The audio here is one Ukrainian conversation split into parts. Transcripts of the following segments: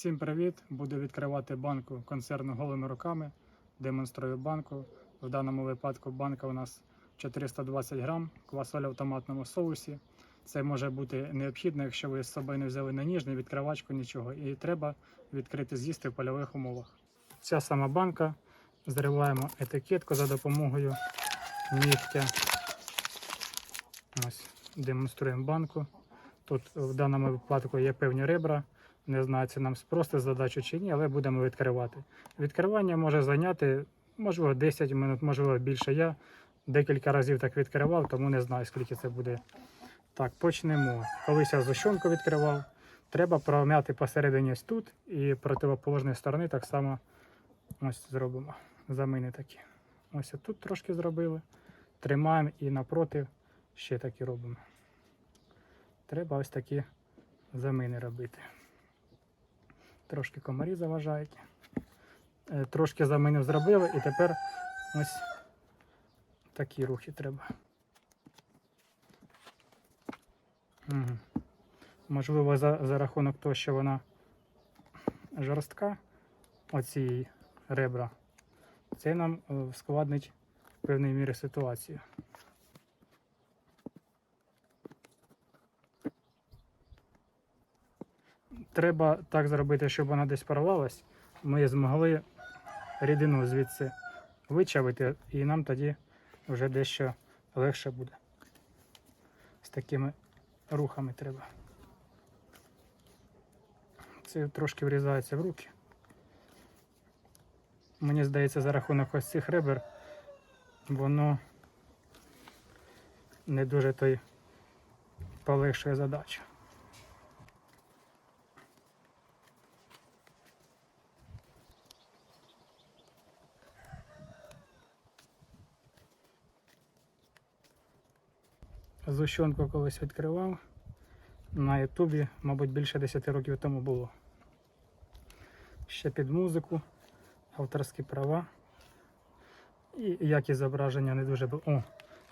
Всім привіт! Буду відкривати банку концерну голими руками. Демонструю банку. В даному випадку банка у нас 420 грам квасоль в томатному соусі. Це може бути необхідно, якщо ви з собою не взяли на ніж, не відкривачку, нічого. І треба відкрити з'їсти в польових умовах. Ця сама банка. Зриваємо етикетку за допомогою нігтя. Ось, демонструємо банку. Тут в даному випадку є певні ребра. Не знаю, це нам спростить задачу чи ні, але будемо відкривати. Відкривання може зайняти, можливо, 10 минут, можливо, більше. Я декілька разів так відкривав, тому не знаю, скільки це буде. Так, почнемо. Колись я зущенку відкривав. Треба пром'яти посередині ось тут і противоположної сторони так само ось зробимо. Замини такі. Ось тут трошки зробили. Тримаємо і напроти ще такі робимо. Треба ось такі замини робити. Трошки комарі заважають. Е, Трошки заминів зробили і тепер ось такі рухи треба. Угу. Можливо, за, за рахунок того, що вона жорстка, оці ребра, це нам е, складнить в певній мірі ситуацію. Треба так зробити, щоб вона десь порвалась. Ми змогли рідину звідси вичавити, і нам тоді вже дещо легше буде. З такими рухами треба. Це трошки врізається в руки. Мені здається, за рахунок ось цих ребер воно не дуже той полегшує задачу. Зущенку колись відкривав. На Ютубі, мабуть, більше 10 років тому було. Ще під музику, авторські права. І якість зображення не дуже було. О,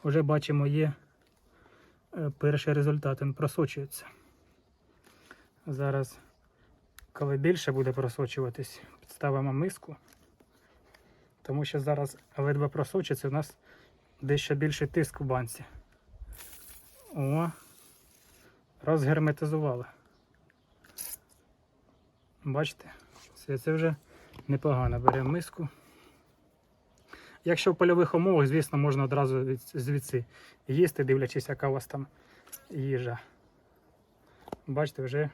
вже бачимо, є е, перший результат, він просочується. Зараз, коли більше буде просочуватись, підставимо миску. Тому що зараз ледве просочиться, у нас дещо більший тиск в банці. О, розгерметизували. Бачите, це, це вже непогано. Беремо миску. Якщо в польових умовах, звісно, можна одразу звідси їсти, дивлячись, яка у вас там їжа. Бачите, вже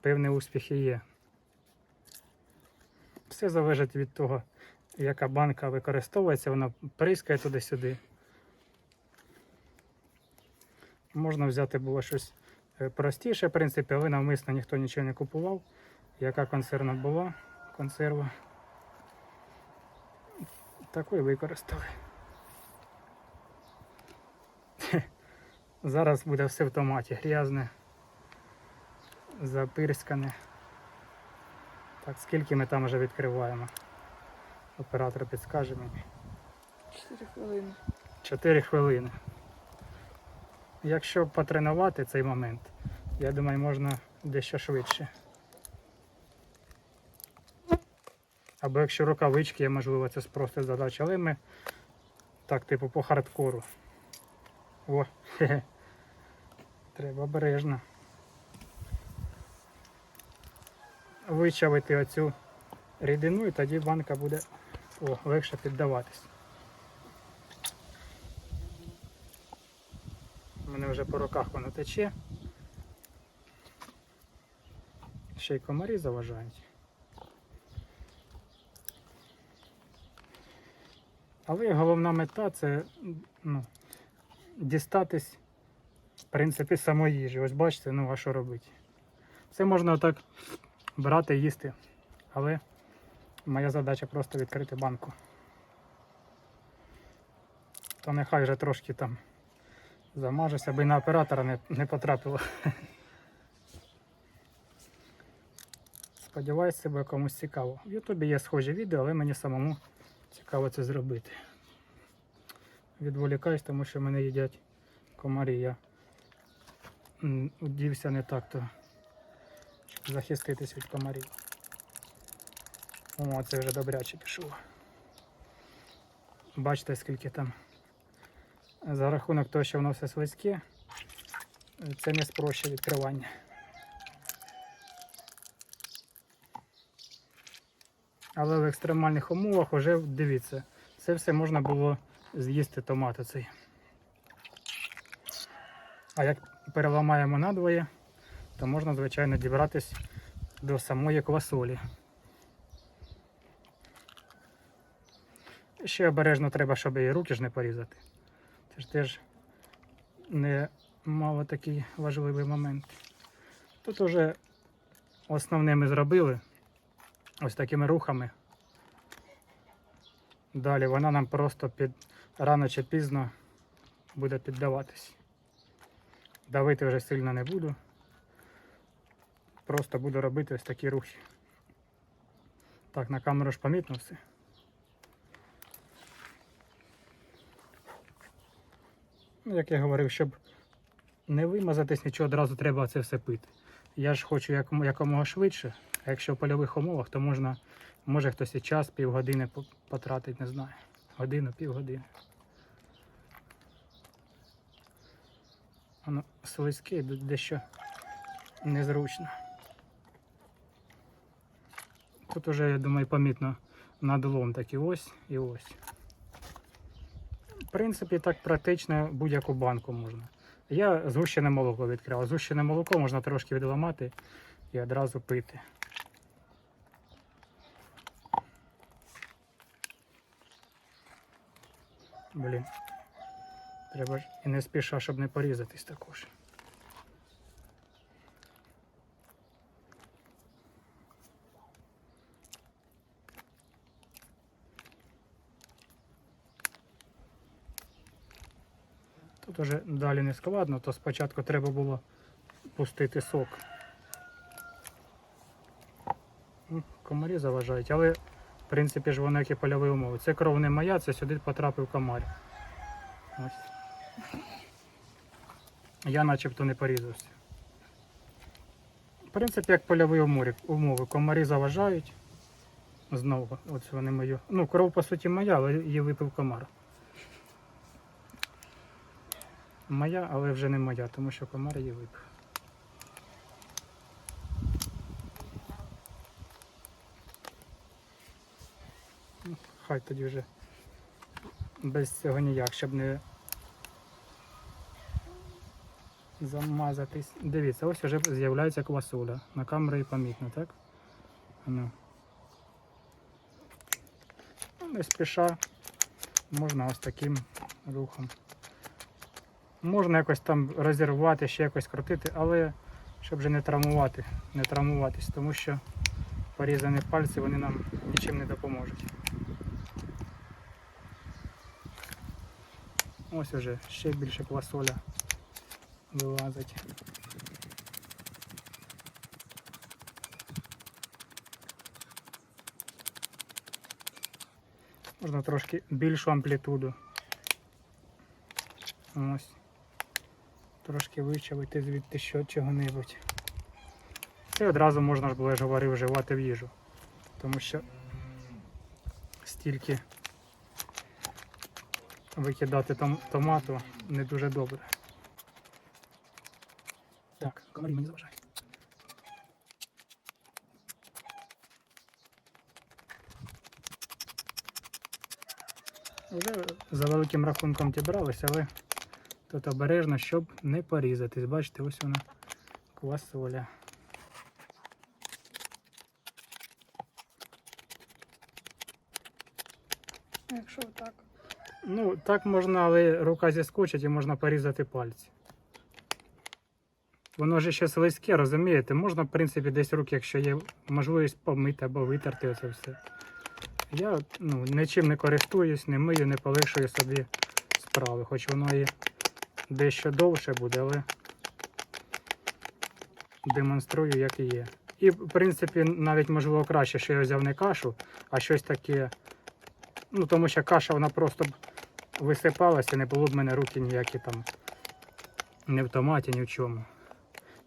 певні успіхи є. Все залежить від того, яка банка використовується, вона прискає туди-сюди. Можна взяти було щось е, простіше, в принципі, але навмисно ніхто нічого не купував. Яка консервна була, консерва. Таку і використали. Зараз буде все в томаті. Грязне, запирскане. Так, скільки ми там вже відкриваємо? Оператор підскаже мені. 4 хвилини. 4 хвилини. Якщо потренувати цей момент, я думаю, можна дещо швидше. Або якщо рукавички є, можливо, це спростить задачу, але ми так, типу, по хардкору. О, хе-хе. Треба обережно. Вичавити оцю рідину і тоді банка буде о, легше піддаватись. Мене вже по руках воно тече. Ще й комарі заважають. Але головна мета це ну, дістатись, в принципі, самої їжі. Ось бачите, ну а що робити. Це можна отак брати і їсти. Але моя задача просто відкрити банку. То нехай вже трошки там замажуся, аби на оператора не, не потрапило. Сподіваюсь, це буде комусь цікаво. В Ютубі є схожі відео, але мені самому цікаво це зробити. Відволікаюсь, тому що мене їдять комарі. Я м, удівся не так, то захиститись від комарів. О, це вже добряче пішло. Бачите, скільки там. За рахунок того, що воно все слизьке, це не спрощує відкривання. Але в екстремальних умовах вже дивіться, це все можна було з'їсти томат оцей. А як переламаємо надвоє, то можна, звичайно, дібратись до самої квасолі. Ще обережно треба, щоб і руки ж не порізати. Ж теж не мало такий важливий момент. Тут уже основне ми зробили ось такими рухами. Далі вона нам просто під рано чи пізно буде піддаватись. Давити вже сильно не буду. Просто буду робити ось такі рухи. Так, на камеру ж помітно все. Ну, як я говорив, щоб не вимазатись, нічого одразу треба це все пити. Я ж хочу яком- якомога швидше, а якщо в польових умовах, то можна, може хтось і час, півгодини по- потратить, не знаю. Годину, півгодини. Воно слизьке, дещо незручно. Тут уже, я думаю, помітно надлом такий ось і ось. В принципі, так практично будь-яку банку можна. Я згущене молоко відкрив. Згущене молоко можна трошки відламати і одразу пити. Блін. Треба ж і не спіша, щоб не порізатись також. Тут далі не складно, то спочатку треба було пустити сок. Ну, Комарі заважають, але в принципі ж воно як і польові умови. Це кров не моя, це сюди потрапив комар. Ось. Я начебто не порізався. В принципі, як польові умови, комарі заважають. Знову, ось вони мої. Ну, кров по суті моя, але її випив комар. Моя, але вже не моя, тому що комар її випив. Ну, Хай тоді вже без цього ніяк, щоб не замазатись. Дивіться, ось вже з'являється квасоля. На камері помітно, так? Ну. Не спіша. Можна ось таким рухом. Можна якось там розірвати, ще якось крутити, але щоб вже не травмувати, не травмуватись, тому що порізані пальці вони нам нічим не допоможуть. Ось уже ще більше квасоля вилазить. Можна трошки більшу амплітуду. Ось. Трошки вичавити звідти що чого-небудь. Це одразу можна ж було я ж говорив вживати в їжу. Тому що стільки викидати том, томату не дуже добре. Так, комарі мені заважають. Вже за великим рахунком дібралися, але тут обережно, щоб не порізатись. Бачите, ось вона квасоля. Якщо так. Ну, так можна, але рука зіскочить і можна порізати пальці. Воно ж ще слизьке, розумієте? Можна, в принципі, десь руки, якщо є можливість помити або витерти оце все. Я ну, нічим не користуюсь, не мию, не полишую собі справи, хоч воно і дещо довше буде, але демонструю, як і є. І, в принципі, навіть можливо краще, що я взяв не кашу, а щось таке. Ну, тому що каша вона просто б висипалася, не було б в мене руки ніякі там не в томаті, ні в чому.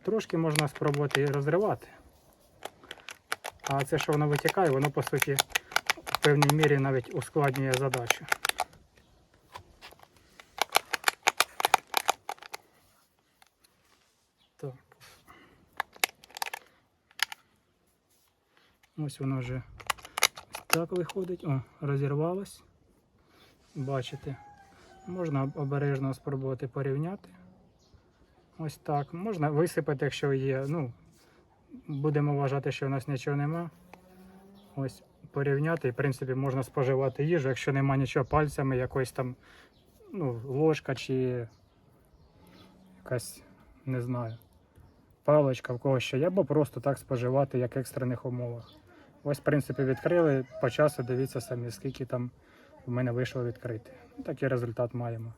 Трошки можна спробувати і розривати. А це, що воно витікає, воно по суті в певній мірі навіть ускладнює задачу. Ось воно вже так виходить. О, розірвалось. Бачите. Можна обережно спробувати порівняти. Ось так. Можна висипати, якщо є. Ну, будемо вважати, що у нас нічого нема. Ось порівняти. В принципі, можна споживати їжу, якщо нема нічого пальцями, якось там ну, ложка чи якась, не знаю, паличка в когось ще або просто так споживати, як в екстрених умовах. Ось, в принципі, відкрили по часу, дивіться самі, скільки там в мене вийшло відкрити. Такий результат маємо.